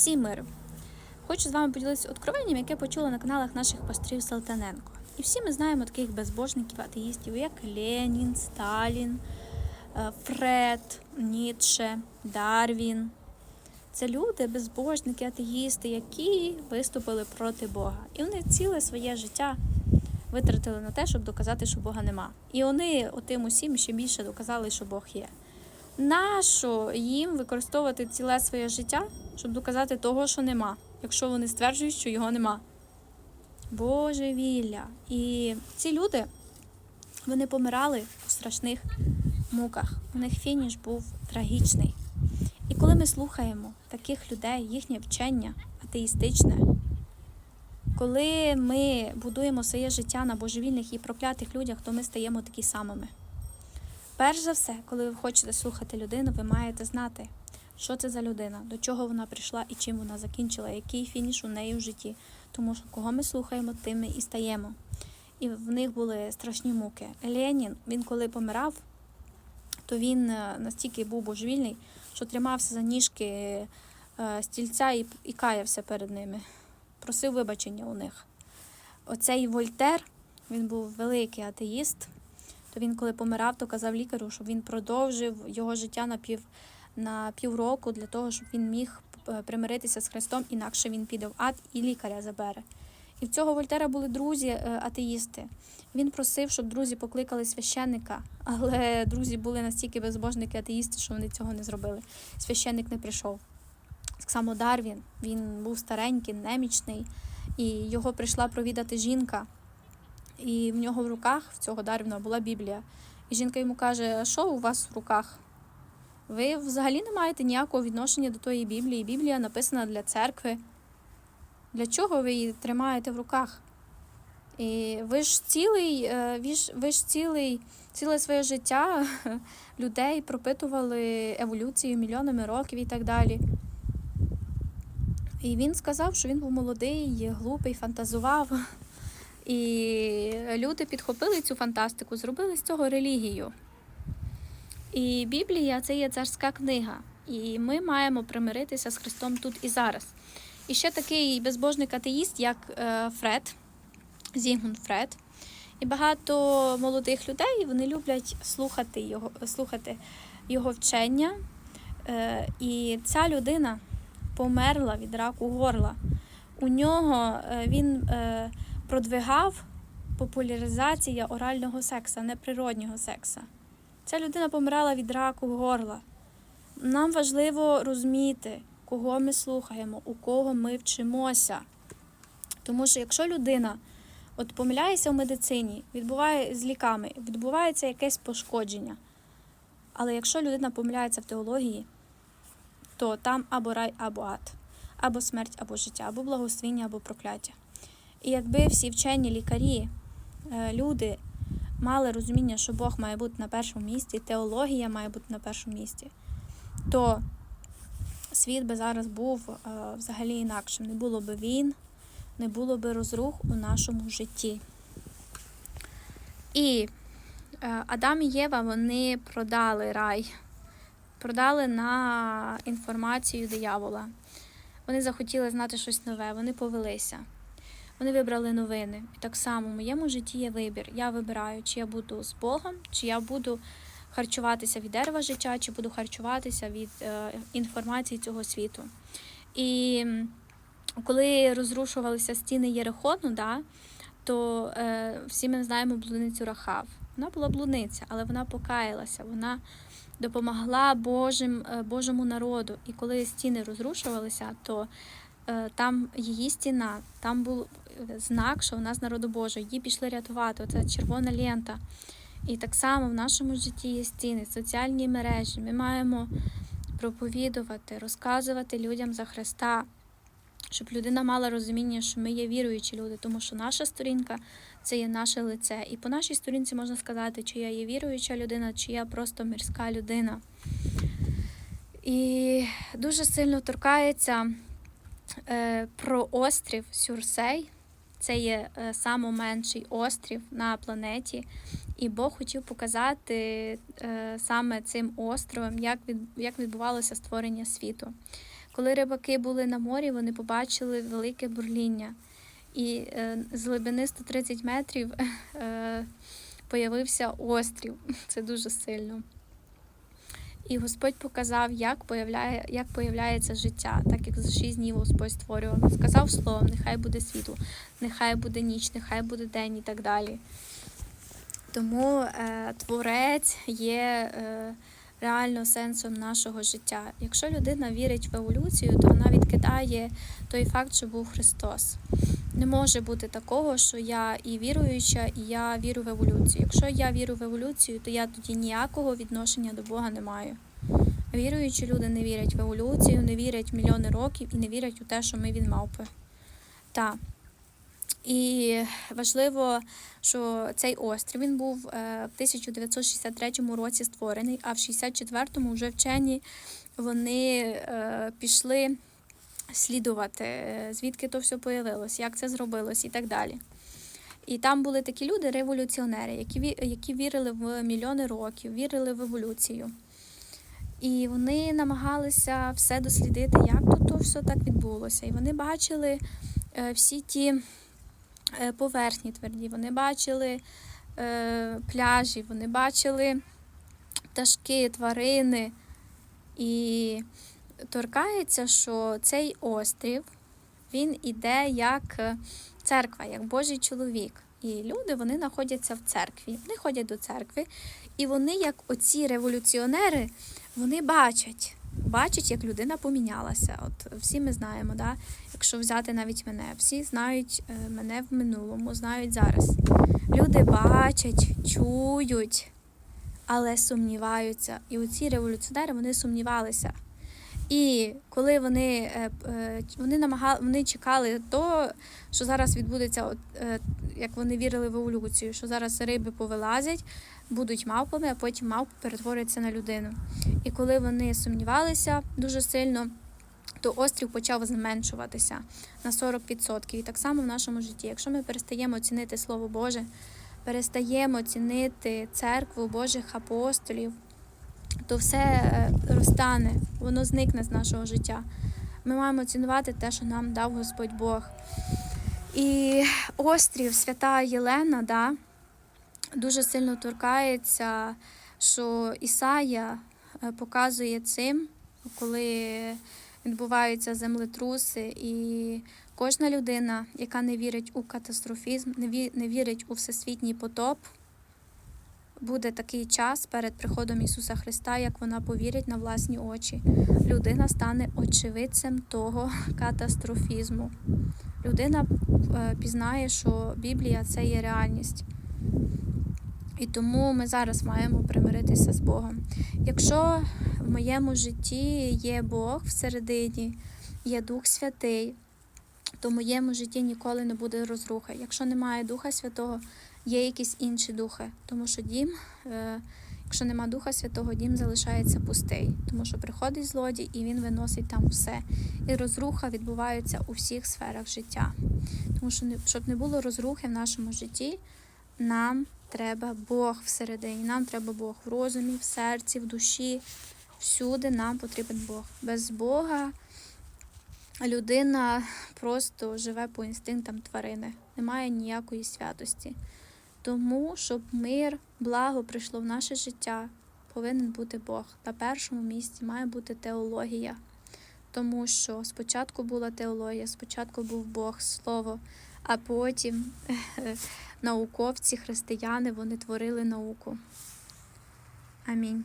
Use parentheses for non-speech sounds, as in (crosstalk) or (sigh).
Всім миру! Хочу з вами поділитися откровенням, яке почула на каналах наших пасторів Салтаненко. І всі ми знаємо таких безбожників, атеїстів, як Ленін, Сталін, е, Фред, Ніцше, Дарвін. Це люди, безбожники, атеїсти, які виступили проти Бога. І вони ціле своє життя витратили на те, щоб доказати, що Бога нема. І вони отим усім ще більше доказали, що Бог є. Нащо їм використовувати ціле своє життя, щоб доказати того, що нема, якщо вони стверджують, що його нема? Божевілля. І ці люди вони помирали у страшних муках. У них фініш був трагічний. І коли ми слухаємо таких людей, їхнє вчення атеїстичне, коли ми будуємо своє життя на божевільних і проклятих людях, то ми стаємо такі самими. Перш за все, коли ви хочете слухати людину, ви маєте знати, що це за людина, до чого вона прийшла і чим вона закінчила, який фініш у неї в житті. Тому що кого ми слухаємо, тим ми і стаємо. І в них були страшні муки. Ленін, він коли помирав, то він е, настільки був божевільний, що тримався за ніжки е, стільця і, і каявся перед ними, просив вибачення у них. Оцей Вольтер, він був великий атеїст, то він, коли помирав, то казав лікарю, щоб він продовжив його життя на пів на півроку для того, щоб він міг е, примиритися з Христом, інакше він піде в ад і лікаря забере. І в цього Вольтера були друзі е. Він просив, щоб друзі покликали священника, але друзі були настільки безбожники атеїсти, що вони цього не зробили. Священник не прийшов. Так само Дарвін, він був старенький, немічний, і його прийшла провідати жінка. І в нього в руках в цього Дарвіна була Біблія. І жінка йому каже: що у вас в руках? Ви взагалі не маєте ніякого відношення до тої Біблії. Біблія написана для церкви. Для чого ви її тримаєте в руках? І ви ж цілий, е, ви ж, ви ж цілий, ціле своє життя (laughs) людей пропитували еволюцію мільйонами років і так далі. І він сказав, що він був молодий, глупий, фантазував. І люди підхопили цю фантастику, зробили з цього релігію. І Біблія це є царська книга. І ми маємо примиритися з Христом тут і зараз. І ще такий безбожник атеїст, як е, Фред, Зігмунд Фред. І багато молодих людей вони люблять слухати його, слухати його вчення. Е, і ця людина померла від раку горла. У нього е, він продвигав популяризація орального секса, неприроднього секса. Ця людина помирала від раку горла. Нам важливо розуміти, кого ми слухаємо, у кого ми вчимося. Тому що якщо людина от помиляється в медицині, відбуває з ліками, відбувається якесь пошкодження. Але якщо людина помиляється в теології, то там або рай, або ад, або смерть, або життя, або благословіння, або прокляття. І якби всі вчені лікарі, е, люди мали розуміння, що Бог має бути на першому місці, теологія має бути на першому місці, то світ би зараз був е, взагалі інакшим. Не було би війн, не було би розрух у нашому житті. І е, Адам і Єва вони продали рай, продали на інформацію диявола. Вони захотіли знати щось нове, вони повелися. Вони вибрали новини. І так само в моєму житті є вибір. Я вибираю, чи я буду з Богом, чи я буду харчуватися від дерева життя, чи буду харчуватися від е, інформації цього світу. І коли розрушувалися стіни Єрихону, да, то е, всі ми знаємо блудницю Рахав. Вона була блудниця, але вона покаялася, вона допомогла Божим, е, Божому народу. І коли стіни розрушувалися, то е, там її стіна, там був знак, що вона з народу Божого. Її пішли рятувати. Оця червона лента. І так само в нашому житті є стіни, соціальні мережі. Ми маємо проповідувати, розказувати людям за Христа, щоб людина мала розуміння, що ми є віруючі люди, тому що наша сторінка це є наше лице. І по нашій сторінці можна сказати, чи я є віруюча людина, чи я просто мирська людина. І дуже сильно торкається е, про острів Сюрсей. Це є е, найменший острів на планеті. І Бог хотів показати е, саме цим островом, як, відбувалося створення світу. Коли рибаки були на морі, вони побачили велике бурління. І е, з глибини 130 метрів (laughs) е, появився острів. Це дуже сильно. І Господь показав, як появляє, як появляється життя, так як за шість днів Господь створював. Сказав словом, нехай буде світло, нехай буде ніч, нехай буде день і так далі. Тому е, творець є е, реально сенсом нашого життя. Якщо людина вірить в еволюцію, то вона відкидає той факт, що був Христос. Не може бути такого, що я і віруюча, і я вірю в еволюцію. Якщо я вірю в еволюцію, то я тоді ніякого відношення до Бога не маю. Віруючі люди не вірять в еволюцію, не вірять в мільйони років і не вірять у те, що ми від мавпи. Так. І важливо, що цей острів він був е, в 1963 році створений, а в 64-му вже вчені вони е, пішли слідувати, е, звідки то все появилось, як це зробилось і так далі. І там були такі люди, революціонери, які, які вірили в мільйони років, вірили в еволюцію. І вони намагалися все дослідити, як то, то все так відбулося. І вони бачили е, всі ті е, поверхні тверді, вони бачили пляжі, вони бачили пташки, тварини. І торкається, що цей острів він іде як е, церква, як Божий чоловік. І люди вони знаходяться в церкві. Вони ходять до церкви, і вони, як оці революціонери, вони бачать, бачать, як людина помінялася. От всі ми знаємо, да? якщо взяти навіть мене, всі знають е, мене в минулому, знають зараз. Люди бачать, чують, але сумніваються. І оці революціонери вони сумнівалися. І коли вони, е, е, вони намагали, вони чекали то, що зараз відбудеться, от, е, як вони вірили в еволюцію, що зараз риби повилазять, будуть мавпами, а потім мавпи перетворяться на людину. І коли вони сумнівалися дуже сильно, то острів почав зменшуватися на 40%. І так само в нашому житті. Якщо ми перестаємо цінити Слово Боже, перестаємо цінити церкву Божих апостолів, то все е, розтане, воно зникне з нашого життя. Ми маємо цінувати те, що нам дав Господь Бог. І острів Свята Єлена да, дуже сильно торкається, що Ісая е, показує цим, коли відбуваються землетруси, і кожна людина, яка не вірить у катастрофізм, не вірить у всесвітній потоп, буде такий час перед приходом Ісуса Христа, як вона повірить на власні очі. Людина стане очевидцем того катастрофізму. Людина е, пізнає, що Біблія це є реальність. І тому ми зараз маємо примиритися з Богом. Якщо в моєму житті є Бог всередині, є Дух Святий, то в моєму житті ніколи не буде розрухи. Якщо немає Духа Святого, є якісь інші духи. Тому що дім, е, якщо нема Духа Святого, дім залишається пустий, тому що приходить злодій і він виносить там все. І розруха відбувається у всіх сферах життя. Тому що щоб не було розрухи в нашому житті, нам треба Бог всередині, нам треба Бог в розумі, в серці, в душі. Всюди нам потрібен Бог. Без Бога людина просто живе по інстинктам тварини, немає ніякої святості. Тому, щоб мир, благо прийшло в наше життя, повинен бути Бог. На першому місці має бути теологія. Тому що спочатку була теологія, спочатку був Бог, Слово, а потім (laughs) науковці, християни, вони творили науку. Амінь.